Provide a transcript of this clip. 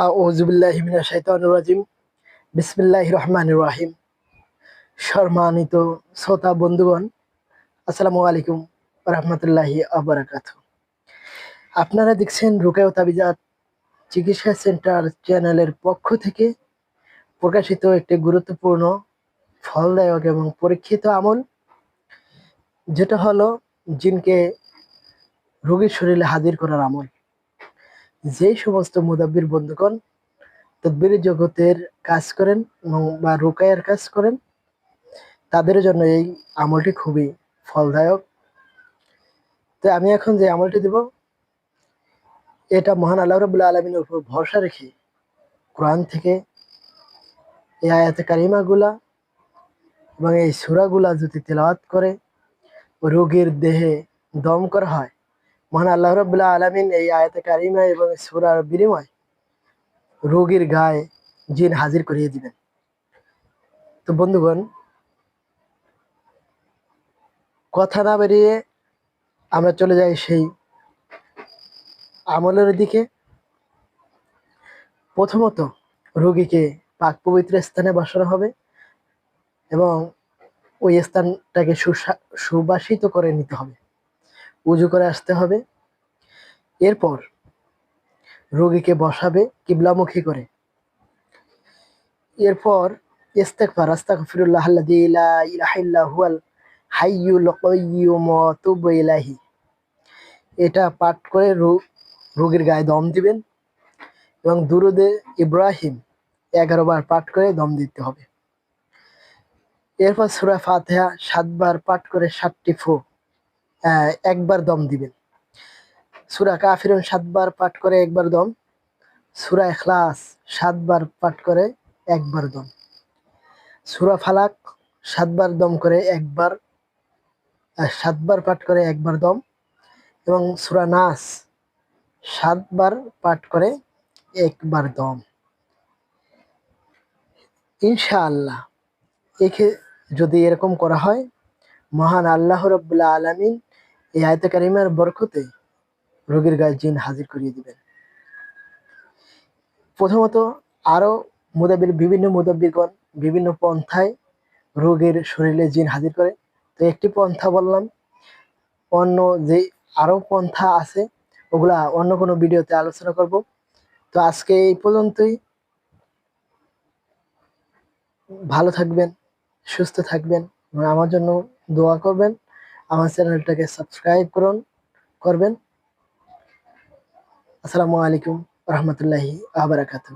আউজুবিল্লাহিমিনা শাইতানুর রাজিম। বিসমিল্লাহ রহমান রাহিম। সম্মানিত শ্রোতা, বন্ধুগণ, আসসালামু আলাইকুম রহমতুল্লাহি আবরাকাত আপনারা দেখছেন রুকায় তাবিজাত চিকিৎসা সেন্টার চ্যানেলের পক্ষ থেকে প্রকাশিত একটি গুরুত্বপূর্ণ, ফলদায়ক এবং পরীক্ষিত আমল, যেটা হলো জিনকে রোগীর শরীরে হাজির করার আমল। যেই সমস্ত মুদাব্বির বন্ধুগণ তদ্বির জগতের কাজ করেন বা রুকায়ের কাজ করেন, তাদের জন্য এই আমলটি খুবই ফলদায়ক। তো আমি এখন যে আমলটি দেব, এটা মহান আল্লাহ রবুল্লা আলমিনের উপর ভরসা রেখে কোরআন থেকে এই আয়াতে কারিমাগুলা এবং এই সুরাগুলা যদি তেলাওয়াত করে, রোগীর দেহে দম করা হয় মহান আল্লাহ রবুল্লাহ আলমিন এই আয়াতে কারিমা এবং সুরার বিনিময় রোগীর গায়ে জিন হাজির করিয়ে দিবেন। তো বন্ধুগণ, কথা না বেরিয়ে আমরা চলে যাই সেই আমলের দিকে। প্রথমত, রোগীকে পাক পবিত্র স্থানে বসানো হবে এবং ওই স্থানটাকে সুবাসিত করে নিতে হবে। উজু করে আসতে হবে। এরপর রোগীকে বসাবে, কিবলামুখী করে। এরপর ইস্তেকফার আস্তাগফিরুল্লাহ আল্লাযী লা ইলাহা এটা পাঠ করে রোগীর গায়ে দম দিবেন এবং দুরুদে ইব্রাহিম এগারো বার পাঠ করে দম দিতে হবে। এরপর সুরা ফাতেহা সাতবার পাঠ করে সাতটি ফু একবার দম দিবেন। সুরা কাফিরুন সাতবার পাঠ করে একবার দম। সুরা এখলাস সাতবার পাঠ করে একবার দম। সুরা ফালাক সাতবার দম করে একবার সাতবার পাঠ করে একবার দম এবং সুরা নাস সাতবার পাঠ করে একবার দম। ইনশাআল্লাহ, একে যদি এরকম করা হয়, মহান আল্লাহ রব্বুল্লাহ আলমিন এই আয়তে কারিমার বরকতে রোগীর গায়ে জিন হাজির করিয়ে দিবেন। প্রথমত আরও মুদাবির বিভিন্ন মুদাব্বিরগণ বিভিন্ন পন্থায় রোগের শরীরে জিন হাজির করে। তো একটি পন্থা বললাম, অন্য যে আরও পন্থা আছে, ওগুলা অন্য কোনো ভিডিওতে আলোচনা করব। তো আজকে এই পর্যন্তই। ভালো থাকবেন, সুস্থ থাকবেন আমার জন্য দোয়া করবেন। আমার চ্যানেলটাকে সাবস্ক্রাইব করুন করবেন। আসসালামু আলাইকুম রহমতুল্লাহি আবরাকাতু